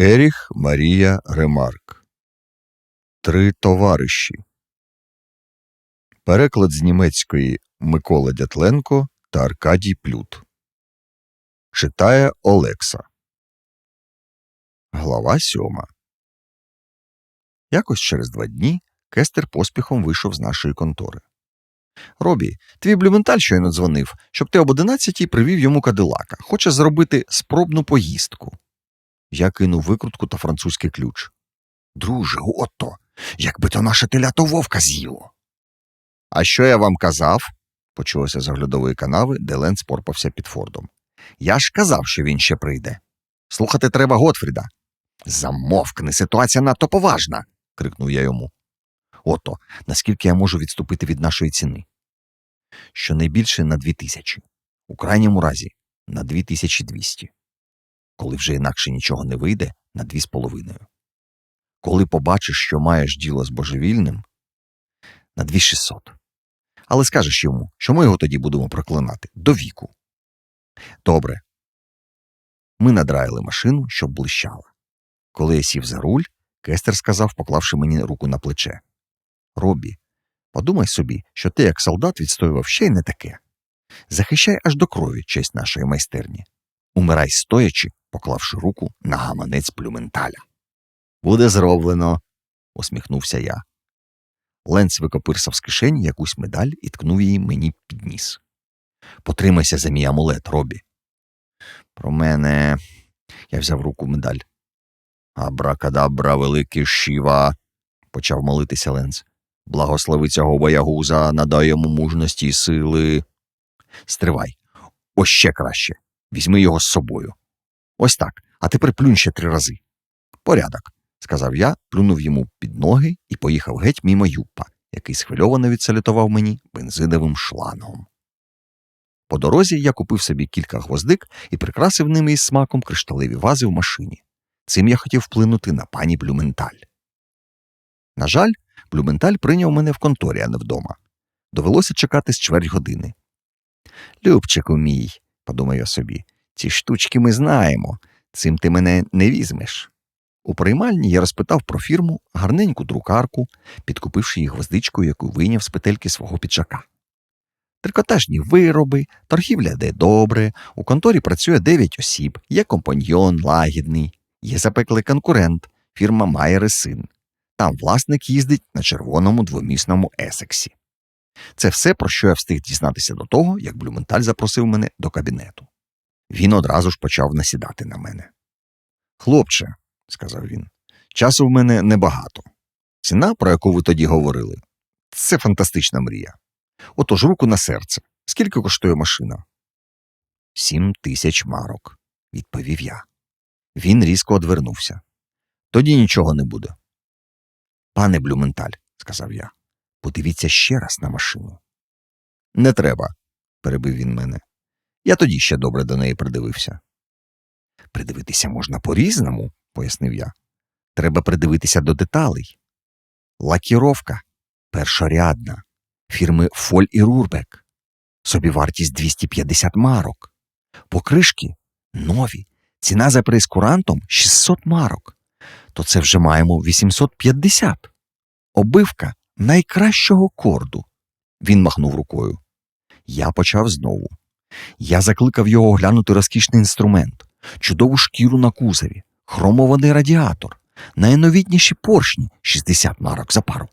Еріх Марія Ремарк. Три товариші. Переклад з німецької Микола Дятленко та Аркадій Плют. Читає Олекса. Глава сьома. Якось через два дні Кестер поспіхом вийшов з нашої контори. Робі, твій блюменталь щойно дзвонив, щоб ти об одинадцятій привів йому кадилака. Хоче зробити спробну поїздку. Я кинув викрутку та французький ключ. Друже, ото, якби то наше телято вовка з'їло. А що я вам казав? почулося з оглядової канави, де Лен спорпався під Фордом. Я ж казав, що він ще прийде. Слухати треба Готфріда. Замовкни, ситуація надто поважна. крикнув я йому. Ото, наскільки я можу відступити від нашої ціни? Щонайбільше на дві тисячі, у крайньому разі на дві тисячі двісті. Коли вже інакше нічого не вийде, на дві з половиною. Коли побачиш, що маєш діло з божевільним, на дві шістсот. Але скажеш йому, що ми його тоді будемо проклинати до віку. Добре. Ми надраїли машину, щоб блищала. Коли я сів за руль, Кестер сказав, поклавши мені руку на плече. Робі, подумай собі, що ти, як солдат, відстоював ще й не таке. Захищай аж до крові честь нашої майстерні. Умирай стоячи, поклавши руку на гаманець плюменталя. Буде зроблено, усміхнувся я. Ленц викопирсав з кишені якусь медаль і ткнув її мені під ніс. Потримайся за мій амулет, Робі. Про мене. Я взяв руку медаль. Абракадабра, великий шіва, почав молитися Ленц. Благослови цього боягуза, надай йому мужності й сили. Стривай, ось ще краще. Візьми його з собою. Ось так, а тепер плюнь ще три рази. Порядок, сказав я, плюнув йому під ноги і поїхав геть мімо Юппа, який схвильовано відсалютував мені бензиновим шлангом. По дорозі я купив собі кілька гвоздик і прикрасив ними із смаком кришталеві вази в машині. Цим я хотів вплинути на пані Блюменталь. На жаль, Блюменталь прийняв мене в конторі, а не вдома. Довелося чекати з чверть години. Любчику мій, подумав я собі, ці штучки ми знаємо, цим ти мене не візьмеш. У приймальні я розпитав про фірму гарненьку друкарку, підкупивши її гвоздичкою, яку вийняв з петельки свого піджака. Трикотажні вироби, торгівля де добре, у конторі працює дев'ять осіб, є компаньйон лагідний, є запеклий конкурент, фірма Майер і син. Там власник їздить на червоному двомісному есексі. Це все, про що я встиг дізнатися до того, як Блюменталь запросив мене до кабінету. Він одразу ж почав насідати на мене. Хлопче, сказав він, часу в мене небагато. Ціна, про яку ви тоді говорили, це фантастична мрія. Отож руку на серце. Скільки коштує машина? Сім тисяч марок, відповів я. Він різко одвернувся. Тоді нічого не буде. Пане Блюменталь, сказав я, подивіться ще раз на машину. Не треба, перебив він мене. Я тоді ще добре до неї придивився. Придивитися можна по-різному, пояснив я. Треба придивитися до деталей. Лакіровка першорядна, фірми Фоль і Рурбек, собівартість 250 марок, покришки нові, ціна за прейскурантом 600 марок, то це вже маємо 850. Обивка найкращого корду. Він махнув рукою. Я почав знову. Я закликав його оглянути розкішний інструмент, чудову шкіру на кузові, хромований радіатор, найновітніші поршні 60 марок за пару.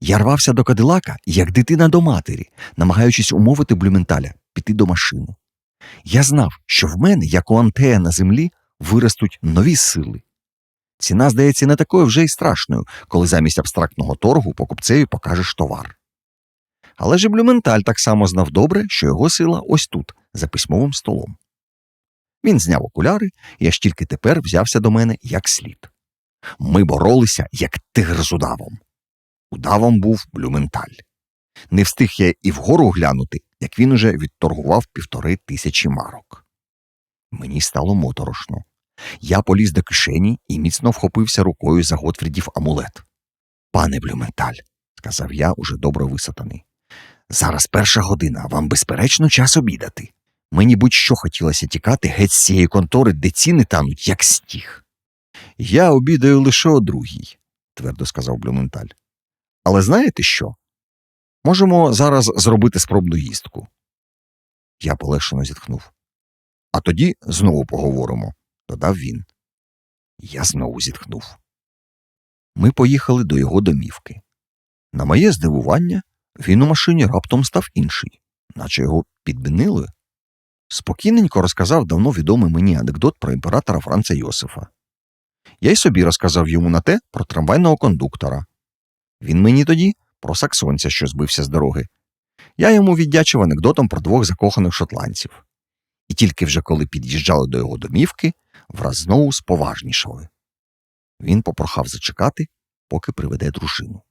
Я рвався до кадилака, як дитина до матері, намагаючись умовити Блюменталя піти до машини. Я знав, що в мене, як у Антея на землі, виростуть нові сили. Ціна здається не такою вже й страшною, коли замість абстрактного торгу покупцеві покажеш товар. Але ж Блюменталь так само знав добре, що його сила ось тут, за письмовим столом. Він зняв окуляри і аж тільки тепер взявся до мене як слід. Ми боролися, як тигр з удавом. Удавом був Блюменталь. Не встиг я і вгору глянути, як він уже відторгував півтори тисячі марок. Мені стало моторошно. Я поліз до кишені і міцно вхопився рукою за Готфрідів амулет. Пане Блюменталь, сказав я, уже добре висатаний. Зараз перша година, вам безперечно час обідати. Мені будь-що хотілося тікати геть з цієї контори, де ціни тануть, як стіг. Я обідаю лише о другій, твердо сказав Блюменталь. Але знаєте що? Можемо зараз зробити спробну їстку. Я полегшено зітхнув. А тоді знову поговоримо, додав він. Я знову зітхнув. Ми поїхали до його домівки. На моє здивування, він у машині раптом став інший, наче його підмінили. Спокійненько розказав давно відомий мені анекдот про імператора Франца Йосифа. Я й собі розказав йому на те про трамвайного кондуктора. Він мені тоді про саксонця, що збився з дороги. Я йому віддячив анекдотом про двох закоханих шотландців. І тільки вже коли під'їжджали до його домівки, враз знову споважнішали. Він попрохав зачекати, поки приведе дружину.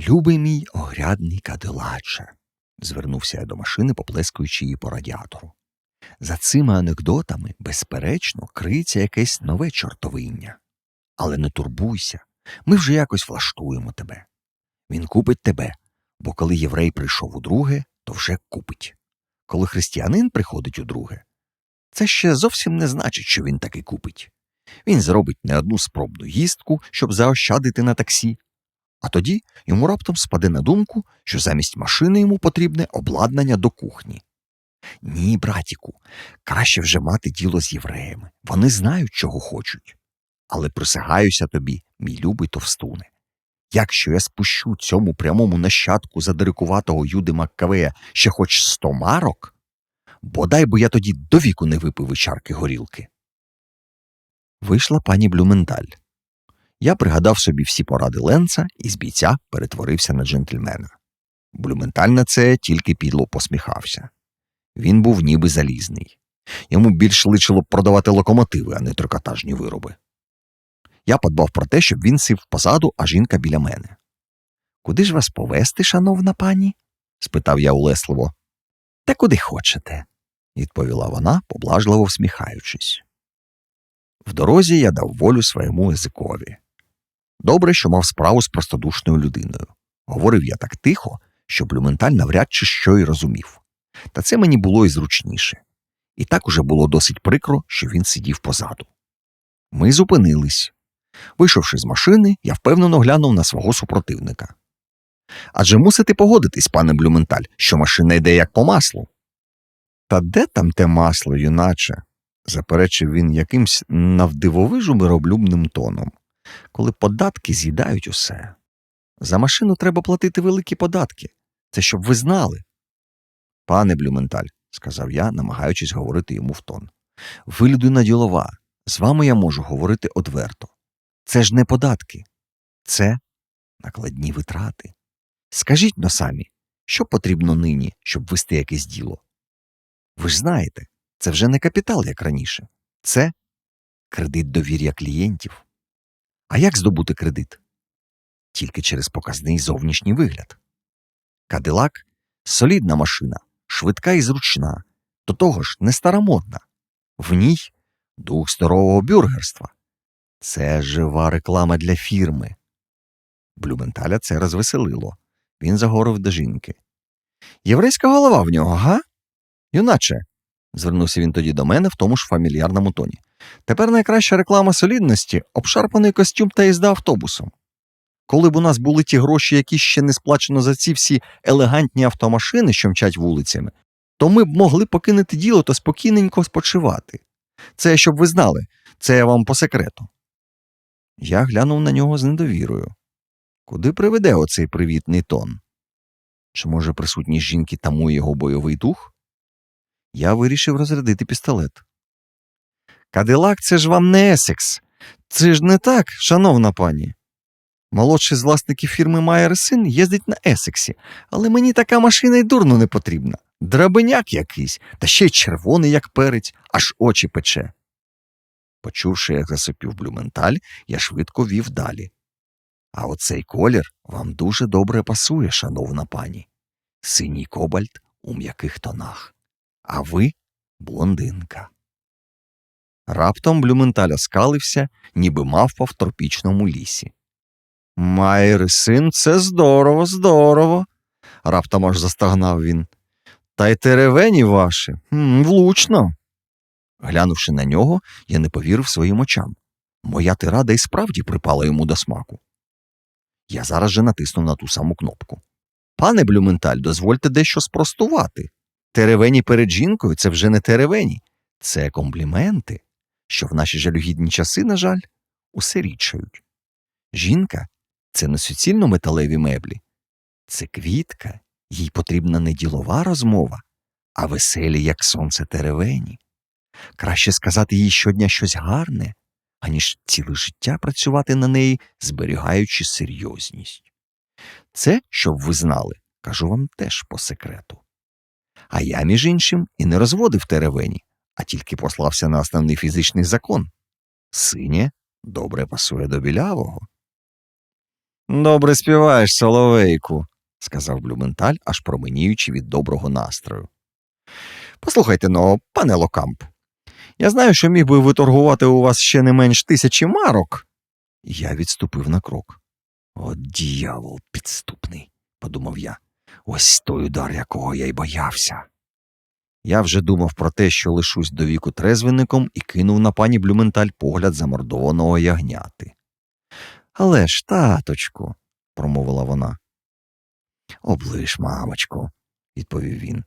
Любий мій огрядний кадилаче, звернувся я до машини, поплескуючи її по радіатору. За цими анекдотами, безперечно, криється якесь нове чортовиння. Але не турбуйся, ми вже якось влаштуємо тебе. Він купить тебе, бо коли єврей прийшов удруге, то вже купить. Коли християнин приходить удруге, це ще зовсім не значить, що він таки купить. Він зробить не одну спробну їстку, щоб заощадити на таксі, а тоді йому раптом спаде на думку, що замість машини йому потрібне обладнання до кухні. Ні, братіку, краще вже мати діло з євреями. Вони знають, чого хочуть. Але присягаюся тобі, мій любий товстуне. Якщо я спущу цьому прямому нащадку задирикуватого Юди Маккавея ще хоч сто марок, бодай би я тоді до віку не випив і чарки горілки. Вийшла пані Блюменталь. Я пригадав собі всі поради Ленца і з бійця перетворився на джентльмена. Блюменталь на це тільки підло посміхався. Він був ніби залізний. Йому більш личило продавати локомотиви, а не трикотажні вироби. Я подбав про те, щоб він сів позаду, а жінка біля мене. Куди ж вас повести, шановна пані? спитав я улесливо. Та куди хочете, відповіла вона, поблажливо всміхаючись. В дорозі я дав волю своєму язикові. Добре, що мав справу з простодушною людиною. Говорив я так тихо, що Блюменталь навряд чи що й розумів. Та це мені було і зручніше. І так уже було досить прикро, що він сидів позаду. Ми зупинились. Вийшовши з машини, я впевнено глянув на свого супротивника. Адже мусите погодитись, пане Блюменталь, що машина йде як по маслу. Та де там те масло, юначе? заперечив він якимсь навдивовижу мироблюбним тоном, коли податки з'їдають усе. За машину треба платити великі податки. Це щоб ви знали. Пане Блюменталь, сказав я, намагаючись говорити йому в тон. Ви людина ділова. З вами я можу говорити одверто. Це ж не податки, це накладні витрати. Скажіть но самі, що потрібно нині, щоб вести якесь діло? Ви ж знаєте, це вже не капітал, як раніше, це кредит довір'я клієнтів. А як здобути кредит? Тільки через показний зовнішній вигляд. Кадилак солідна машина, швидка і зручна, до того ж не старомодна. В ній дух здорового бюргерства. Це жива реклама для фірми. Блюменталя це розвеселило. Він загорив до жінки. Єврейська голова в нього, га? Юначе, звернувся він тоді до мене в тому ж фамільярному тоні. Тепер найкраща реклама солідності обшарпаний костюм та їзда автобусом. Коли б у нас були ті гроші, які ще не сплачено за ці всі елегантні автомашини, що мчать вулицями, то ми б могли покинути діло та спокійненько спочивати. Це щоб ви знали, це я вам по секрету. Я глянув на нього з недовірою. Куди приведе оцей привітний тон? Чи, може, присутність жінки тамує його бойовий дух? Я вирішив розрядити пістолет. Кадилак, це ж вам не Есекс. Це ж не так, шановна пані. Молодший з власників фірми Майер син їздить на Есексі, але мені така машина й дурно не потрібна. Драбеняк якийсь, та ще й червоний, як перець, аж очі пече. Почувши, як засопів блюменталь, я швидко вів далі. А оцей колір вам дуже добре пасує, шановна пані. Синій кобальт у м'яких тонах. А ви блондинка. Раптом блюменталь оскалився, ніби мавпа в тропічному лісі. Майри син, це здорово, здорово. раптом аж застагнав він. Та й теревені ваші, М, влучно. Глянувши на нього, я не повірив своїм очам. Моя тирада і справді припала йому до смаку. Я зараз же натиснув на ту саму кнопку. Пане Блюменталь, дозвольте дещо спростувати. Теревені перед жінкою це вже не теревені, це компліменти, що в наші жалюгідні часи, на жаль, усе рідшають. Жінка це не суцільно металеві меблі, це квітка, їй потрібна не ділова розмова, а веселі, як сонце теревені. Краще сказати їй щодня щось гарне, аніж ціле життя працювати на неї, зберігаючи серйозність. Це, щоб ви знали, кажу вам теж по секрету. А я, між іншим, і не розводив теревені, а тільки послався на основний фізичний закон. Синє добре пасує до білявого. Добре співаєш, соловейку, сказав Блюменталь, аж променіючи від доброго настрою. Послухайте но, пане Локамп, я знаю, що міг би виторгувати у вас ще не менш тисячі марок. Я відступив на крок. О, дьявол підступний, подумав я. Ось той удар, якого я й боявся. Я вже думав про те, що лишусь до віку трезвенником, і кинув на пані Блюменталь погляд замордованого ягняти. Але ж, таточку, промовила вона. Облиш, мамочку, відповів він.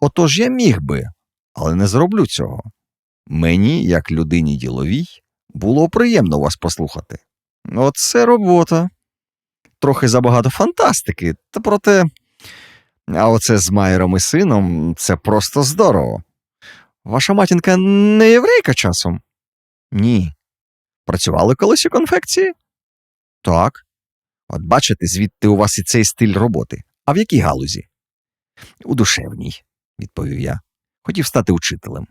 Отож я міг би, але не зроблю цього. Мені, як людині діловій, було приємно вас послухати. Оце робота. Трохи забагато фантастики, та проте. А оце з Майером і сином це просто здорово. Ваша матінка не єврейка часом? Ні. Працювали колись у конфекції? Так. От бачите, звідти у вас і цей стиль роботи. А в якій галузі? У душевній, відповів я. Хотів стати учителем.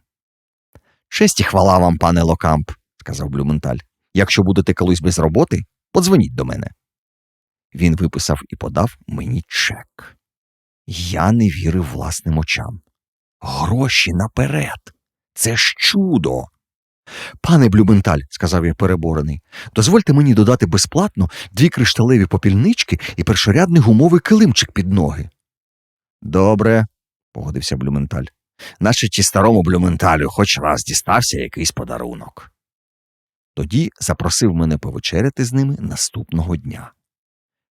Честь і хвала вам, пане Локамп, сказав Блюменталь. Якщо будете колись без роботи, подзвоніть до мене. Він виписав і подав мені чек. Я не вірив власним очам. Гроші наперед. Це ж чудо. Пане Блюменталь, сказав я переборений, дозвольте мені додати безплатно дві кришталеві попільнички і першорядний гумовий килимчик під ноги. Добре, погодився Блюменталь. Наче чи старому Блюменталю хоч раз дістався якийсь подарунок. Тоді запросив мене повечеряти з ними наступного дня.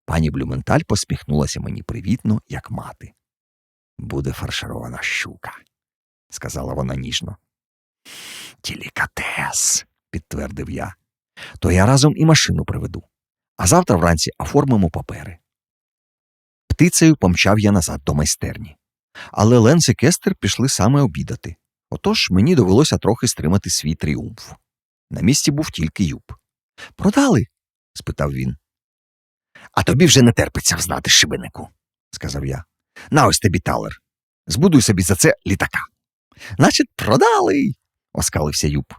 Пані Блюменталь посміхнулася мені привітно, як мати. Буде фарширована щука, сказала вона ніжно. Делікатес, підтвердив я. То я разом і машину приведу. А завтра вранці оформимо папери. Птицею помчав я назад до майстерні. Але Ленс і Кестер пішли саме обідати. Отож мені довелося трохи стримати свій тріумф. На місці був тільки Юб. Продали? спитав він. А тобі вже не терпиться взнати шибенику, сказав я. На ось тобі талер. Збудуй собі за це літака. Значить, продали. оскалився Юб.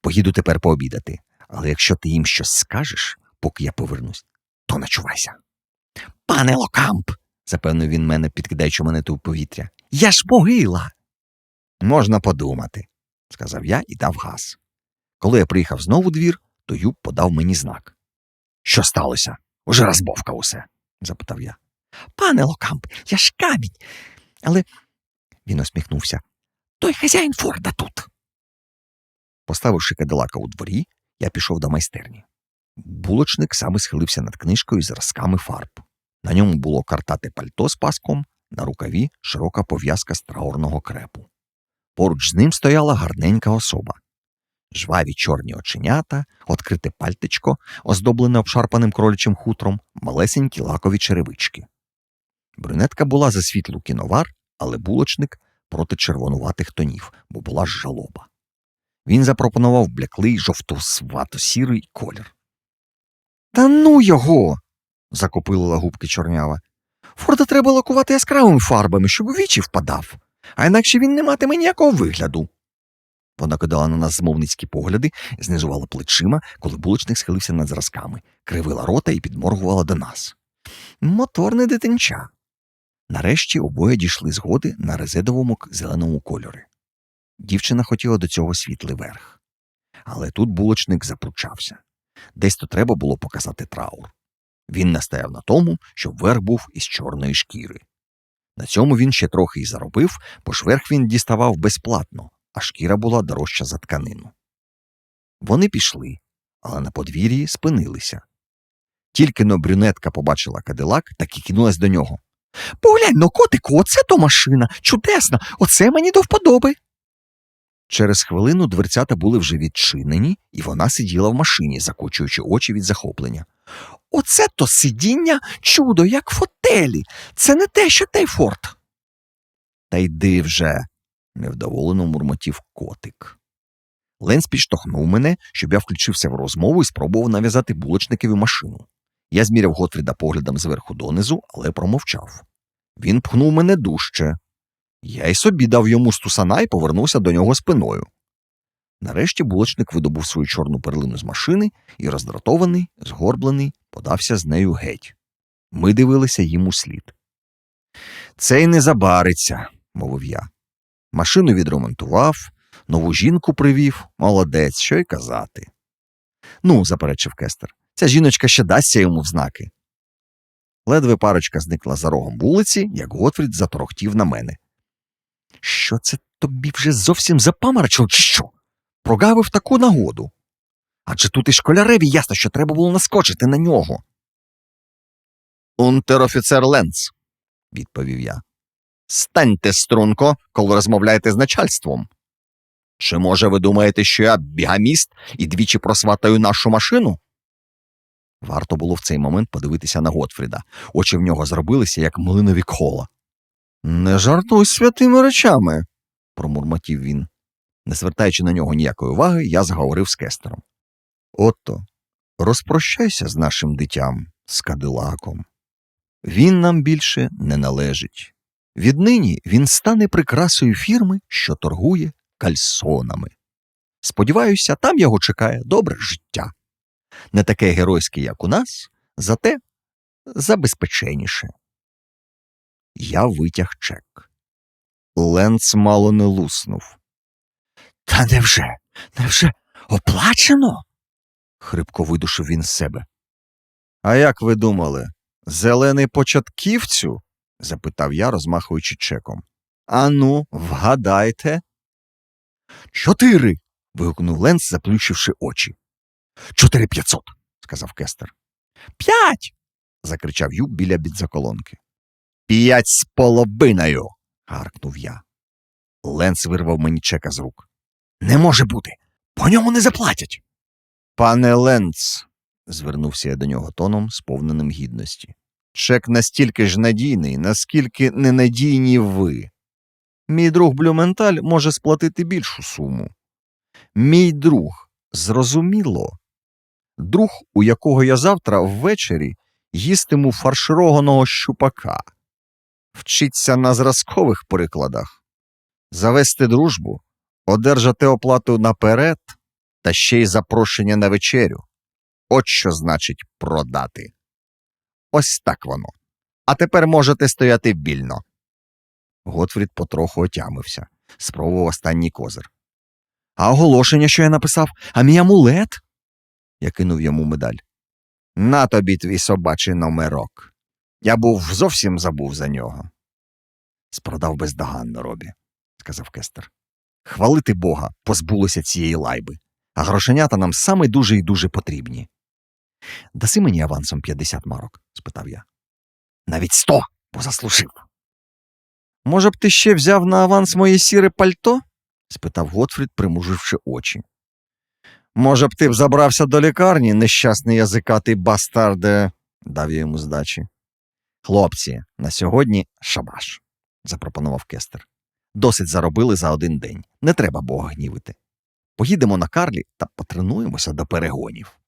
Поїду тепер пообідати, але якщо ти їм щось скажеш, поки я повернусь, то начувайся. Пане Локамп, запевнив він мене, підкидаючи монету в повітря. Я ж могила. Можна подумати, сказав я і дав газ. Коли я приїхав знову у двір, то Юб подав мені знак. Що сталося? Уже розбовкав усе? запитав я. Пане Локамп, я ж камінь. Але він усміхнувся. Той хазяїн Форда тут. Поставивши кадилака у дворі, я пішов до майстерні. Булочник саме схилився над книжкою з зразками фарб. На ньому було картате пальто з паском, на рукаві широка пов'язка з траурного крепу. Поруч з ним стояла гарненька особа. Жваві чорні оченята, відкрите пальтечко, оздоблене обшарпаним кролячим хутром, малесенькі лакові черевички. Брюнетка була за світлу кіновар, але булочник проти червонуватих тонів, бо була ж жалоба. Він запропонував бляклий жовто-свато-сірий колір. Та ну його. Закопилила губки чорнява. Форда треба лакувати яскравими фарбами, щоб у вічі впадав, а інакше він не матиме ніякого вигляду. Вона кидала на нас змовницькі погляди, знизувала плечима, коли булочник схилився над зразками, кривила рота і підморгувала до нас. Моторне дитинча. Нарешті обоє дійшли згоди на резедовому зеленому кольорі. Дівчина хотіла до цього світлий верх. Але тут булочник запручався. Десь то треба було показати траур. Він настояв на тому, щоб верх був із чорної шкіри. На цьому він ще трохи й заробив, бо ж верх він діставав безплатно, а шкіра була дорожча за тканину. Вони пішли, але на подвір'ї спинилися. Тільки но брюнетка побачила кадилак, так і кинулась до нього. Поглянь, ну котику, оце то машина. Чудесна, оце мені до вподоби. Через хвилину дверцята були вже відчинені, і вона сиділа в машині, закочуючи очі від захоплення. Оце то сидіння чудо, як фотелі. Це не те, що той форт. Та йди вже, невдоволено мурмотів котик. Ленс підштовхнув мене, щоб я включився в розмову і спробував нав'язати булочникові машину. Я зміряв Готфріда поглядом зверху донизу, але промовчав. Він пхнув мене дужче. Я й собі дав йому стусана і повернувся до нього спиною. Нарешті булочник видобув свою чорну перлину з машини і, роздратований, згорблений, подався з нею геть. Ми дивилися їм слід. Цей не забариться, мовив я. Машину відремонтував, нову жінку привів, молодець, що й казати. Ну, заперечив Кестер, ця жіночка ще дасться йому в знаки. Ледве парочка зникла за рогом вулиці, як Готфрід заторохтів на мене. Що це тобі вже зовсім запамарачило, чи що? Прогавив таку нагоду. Адже тут і школяреві ясно, що треба було наскочити на нього. Унтер-офіцер Ленц, відповів я. Станьте струнко, коли розмовляєте з начальством. Чи, може, ви думаєте, що я бігаміст і двічі просватаю нашу машину? Варто було в цей момент подивитися на Готфріда. Очі в нього зробилися, як млинові кола. Не жартуй святими речами, промурмотів він. Не звертаючи на нього ніякої уваги, я заговорив з Кестером. Отто, розпрощайся з нашим дитям, з Кадилаком. Він нам більше не належить. Віднині він стане прикрасою фірми, що торгує кальсонами. Сподіваюся, там його чекає добре життя. Не таке геройське, як у нас, зате забезпеченіше. Я витяг чек. Ленц мало не луснув. Та невже? Невже оплачено? хрипко видушив він з себе. А як ви думали, зелений початківцю? запитав я, розмахуючи чеком. Ану, вгадайте. Чотири. вигукнув Ленц, заплющивши очі. Чотири п'ятсот, сказав Кестер. П'ять. закричав Юб біля бідзаколонки. П'ять з половиною. гаркнув я. Ленц вирвав мені чека з рук. Не може бути. По ньому не заплатять. Пане Ленц, звернувся я до нього тоном, сповненим гідності. Чек настільки ж надійний, наскільки ненадійні ви. Мій друг Блюменталь може сплатити більшу суму. Мій друг, зрозуміло. Друг, у якого я завтра ввечері їстиму фаршированого щупака. Вчиться на зразкових прикладах. Завести дружбу, одержати оплату наперед та ще й запрошення на вечерю. От що значить продати. Ось так воно. А тепер можете стояти вільно. Готфрід потроху отямився, спробував останній козир. А оголошення, що я написав, а мій амулет? Я кинув йому медаль. На тобі твій собачий номерок. Я був зовсім забув за нього. Спродав бездоганно, Робі, сказав Кестер. Хвалити Бога, позбулося цієї лайби, а грошенята нам саме дуже і дуже потрібні. Даси мені авансом 50 марок? спитав я. Навіть сто, бо заслужив. Може б ти ще взяв на аванс моє сіре пальто? спитав Готфрід, примуживши очі. Може б ти б забрався до лікарні, нещасний язикатий бастарде, дав я йому здачі. Хлопці, на сьогодні шабаш, запропонував Кестер. Досить заробили за один день. Не треба Бога гнівити. Поїдемо на Карлі та потренуємося до перегонів.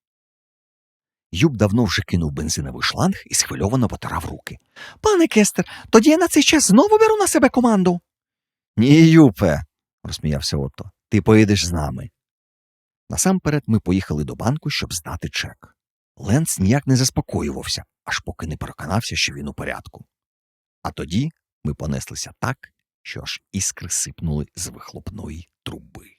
Юб давно вже кинув бензиновий шланг і схвильовано потирав руки. Пане Кестер, тоді я на цей час знову беру на себе команду. Ні, Юпе, розсміявся Отто, ти поїдеш з нами. Насамперед ми поїхали до банку, щоб здати чек. Ленц ніяк не заспокоювався, аж поки не переконався, що він у порядку. А тоді ми понеслися так, що аж іскри сипнули з вихлопної труби.